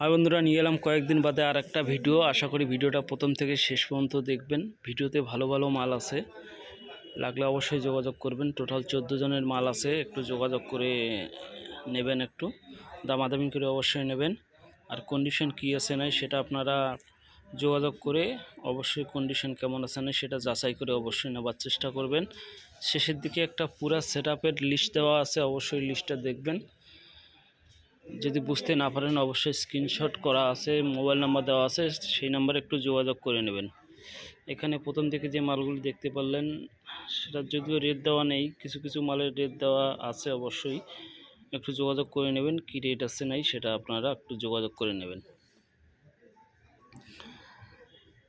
আর বন্ধুরা, নিয়ে এলাম কয়েকদিন বাদে আর একটা ভিডিও। আশা করি ভিডিওটা প্রথম থেকে শেষ পর্যন্ত দেখবেন। ভিডিওতে ভালো ভালো মাল আছে। লাগলে অবশ্যই যোগাযোগ করবেন। টোটাল চোদ্দ জনের মাল আছে। একটু যোগাযোগ করে নেবেন একটু। দামাদামি করে অবশ্যই নেবেন। আর কন্ডিশন কী আছে নাই সেটা আপনারা যোগাযোগ করে অবশ্যই কন্ডিশন কেমন আছে না সেটা যাচাই করে অবশ্যই নেবার চেষ্টা করবেন। শেষের দিকে একটা পুরা সেট লিস্ট দেওয়া আছে। অবশ্যই লিস্টটা দেখবেন। যদি বুঝতে না পারেন, অবশ্যই স্ক্রিনশট করা আছে মোবাইল নাম্বার দেওয়া আছে, সেই নাম্বারে একটু যোগাযোগ করে নেবেন। এখানে প্রথম থেকে যে মালগুলি দেখতে পারলেন, সেটা যদিও রেট দেওয়া নেই, কিছু কিছু মালের রেট দেওয়া আছে অবশ্যই। একটু যোগাযোগ করে নেবেন, কী রেট আছে নাই সেটা আপনারা একটু যোগাযোগ করে নেবেন।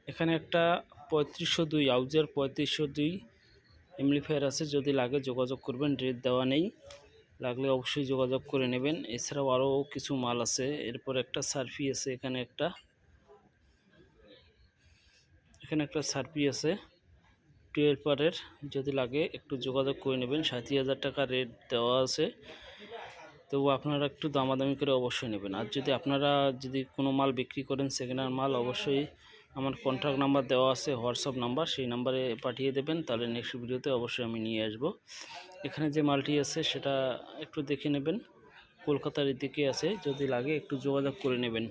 এখানে একটা পঁয়ত্রিশশো দুই, আউজের পঁয়ত্রিশশো দুই, এমলিফায়ার আছে, যদি লাগে যোগাযোগ করবেন রেট দেওয়া নেই। লাগলে অবশ্যই যোগাযোগ করে নেবেন। এছাড়াও আরও কিছু মাল আছে। এরপর একটা সার্ফি আছে, এখানে একটা। এখানে একটা সার্ফি আছে, টুয়েলভ পারের। যদি লাগে, একটু যোগাযোগ করে নেবেন। ষাট হাজার টাকা রেট দেওয়া আছে। তবু আপনারা একটু দামাদামি করে অবশ্যই নেবেন। আর যদি আপনারা যদি কোনো মাল বিক্রি করেন, সেকেন্ড হ্যান্ড মাল, অবশ্যই আমার কন্ট্যাক্ট নাম্বার দেওয়া আছে হোয়াটসঅ্যাপ নাম্বার সেই নাম্বারে পাঠিয়ে দেবেন, তাহলে নেক্সট ভিডিওতে অবশ্যই আমি নিয়ে আসব। এখানে যে মালটি আছে, সেটা একটু দেখে নেবেন। কলকাতার দিকে আছে, যদি লাগে একটু যোগাযোগ করে নেবেন।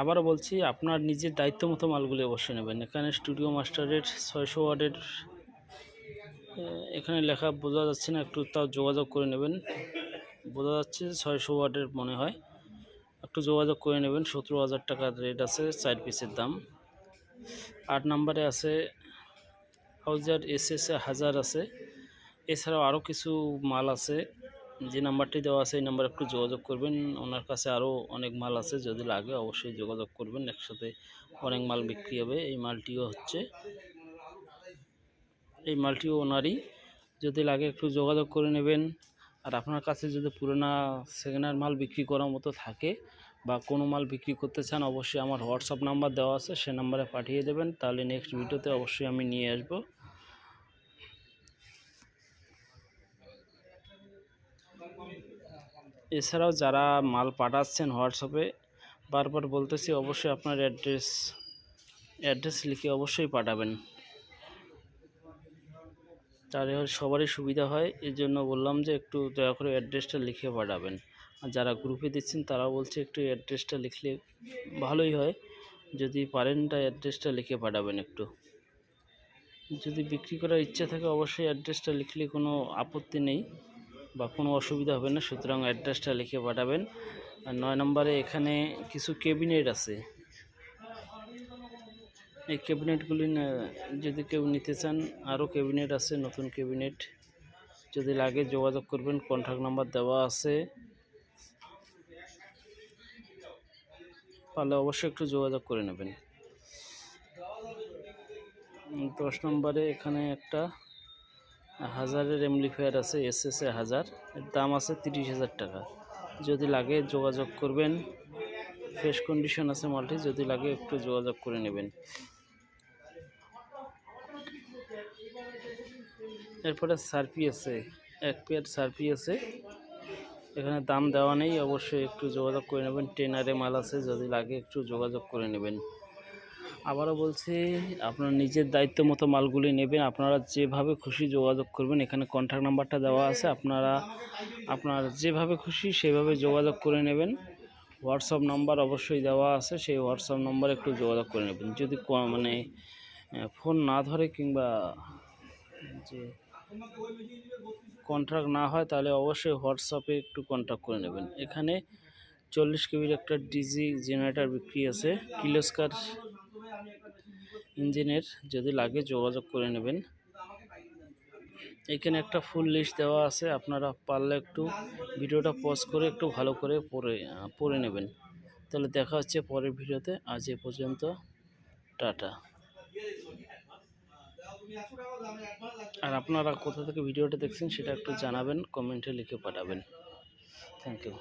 আবারও বলছি, আপনার নিজের দায়িত্ব মতো মালগুলি অবশ্যই নেবেন। এখানে স্টুডিও মাস্টারের ছয়শো ওয়ার্ডের এখানে লেখা বোঝা যাচ্ছে না, একটু তাও যোগাযোগ করে নেবেন। বোঝা যাচ্ছে ছয়শো ওয়ার্ডের মনে হয়। একটু যোগাযোগ করে নেবেন, সতেরো হাজার টাকার রেট আছে চার পিসের দাম। আট নাম্বারে আছে হাউজার এস এস হাজার আছে। এছাড়াও আরও কিছু মাল আছে, যে নাম্বারটি দেওয়া আছে, এই নাম্বার একটু যোগাযোগ করবেন। ওনার কাছে আরও অনেক মাল আছে, যদি লাগে অবশ্যই যোগাযোগ করবেন। একসাথে অনেক মাল বিক্রি হবে, এই মালটিও হচ্ছে। এই মালটিও ওনারই। যদি লাগে একটু যোগাযোগ করে নেবেন। আর আপনার কাছে যদি পুরোনো সেকেন্ড মাল বিক্রি করার মতো থাকে বা কোনো মাল বিক্রি করতে চান, অবশ্যই আমার হোয়াটসঅ্যাপ নাম্বার দেওয়া আছে, সে নাম্বারে পাঠিয়ে দেবেন। তাহলে নেক্সট ভিডিওতে অবশ্যই আমি নিয়ে আসব। এছাড়াও যারা মাল পাঠাচ্ছেন হোয়াটসঅ্যাপে, বারবার বলতেছি, অবশ্যই আপনার অ্যাড্রেস অ্যাড্রেস লিখে অবশ্যই পাঠাবেন। তাহলে সবারই সুবিধা হয়। এই জন্য বললাম যে একটু দয়া করে অ্যাড্রেসটা লিখে পাঠাবেন। আর যারা গ্রুপে দিচ্ছেন তারা বলছে একটু অ্যাড্রেসটা লিখলে ভালোই হয়। যদি পারেন তা অ্যাড্রেসটা লিখে পাঠাবেন একটু। যদি বিক্রি করার ইচ্ছা থাকে অবশ্যই অ্যাড্রেসটা লিখলে কোনো আপত্তি নেই বা কোনো অসুবিধা হবে না। সুতরাং অ্যাড্রেসটা লিখে পাঠাবেন। আর নয় নম্বরে এখানে কিছু ক্যাবিনেট আছে। এই ক্যাবিনেটগুলি যদি কেউ নিতে চান, আরও ক্যাবিনেট আছে, নতুন ক্যাবিনেট। যদি লাগে যোগাযোগ করবেন, কন্ট্যাক্ট নাম্বার দেওয়া আছে। পারলে অবশ্যই একটু যোগাযোগ করে নেবেন। দশ নম্বরে এখানে একটা হাজারের এমলিফায়ার আছে, এস এস এ হাজার। দাম আছে তিরিশ হাজার টাকা। যদি লাগে যোগাযোগ করবেন, ফ্রেশ কন্ডিশন আছে মালটি, যদি লাগে একটু যোগাযোগ করে নেবেন। এরপরে সার্পি আছে, এক পেয়ার সার্পি আছে। এখানে দাম দেওয়া নেই, অবশ্যই একটু যোগাযোগ করে নেবেন, ট্রেনারে মাল আছে, যদি লাগে একটু যোগাযোগ করে নেবেন। আবারও বলছি, আপনার নিজের দায়িত্ব মতো মালগুলি নেবেন, আপনারা যেভাবে খুশি যোগাযোগ করবেন, এখানে কন্ট্যাক্ট নাম্বারটা দেওয়া আছে, আপনারা, আপনার যেভাবে খুশি সেভাবে যোগাযোগ করে নেবেন। হোয়াটসঅ্যাপ নাম্বার অবশ্যই দেওয়া আছে, সেই হোয়াটসঅ্যাপ নাম্বার একটু যোগাযোগ করে নেবেন। যদি মানে ফোন না ধরে কিংবা, যে কন্ট্রাক্ট না হয় তাহলে অবশ্যই হোয়াটসঅ্যাপে একটু কন্ট্যাক্ট করে নেবেন। এখানে চল্লিশ কেবির একটা ডিজি জেনারেটার বিক্রি আছে। কিলোস্কার ইঞ্জিনের যদি লাগে যোগাযোগ করে নেবেন। এখানে একটা ফুল লিস্ট দেওয়া আছে, আপনারা পারলে একটু ভিডিওটা পজ করে একটু ভালো করে পড়ে পড়ে নেবেন। তাহলে দেখা হচ্ছে পরের ভিডিওতে। আজ এ পর্যন্ত, টাটা। আর আপনারা কোথা থেকে ভিডিওটা দেখছেন সেটা একটু জানাবেন কমেন্টে লিখে পাঠাবেন। Thank you